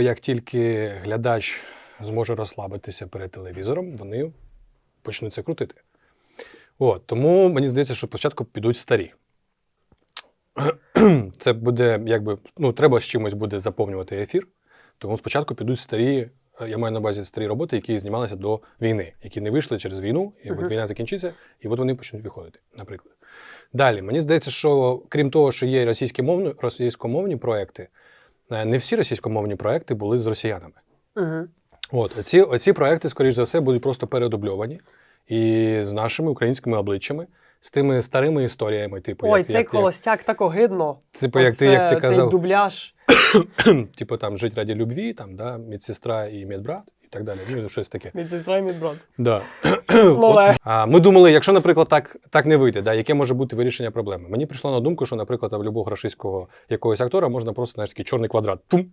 Як тільки глядач зможе розслабитися перед телевізором, вони почнуть це крутити. От, тому мені здається, що спочатку підуть старі. Це буде якби, ну, треба з чимось буде заповнювати ефір. Тому спочатку підуть старі, е, я маю на увазі старі роботи, які знімалися до війни, які не вийшли через війну, і от війна закінчиться, і от вони почнуть виходити, наприклад. Далі, мені здається, що крім того, що є російськомовні, проекти, не всі російськомовні проекти були з росіянами. Угу. От, ці оці проекти, скоріш за все, будуть просто передубльовані і з нашими українськими обличчями, з тими старими історіями, типу, Ой, як, цей як, як, холостяк так огидно. типу, як, ти, як ти казав, Цей дубляж. типу там жить раді любві, там, да, медсестра і медбрат, і так далі. Ну, щось таке. Медсестра і медбрат. Да. Слове. От, а, ми думали, якщо, наприклад, так, так не вийде, да, яке може бути вирішення проблеми? Мені прийшло на думку, що, наприклад, в любого російського якогось актора можна просто знаєш, такий чорний квадрат. Пум,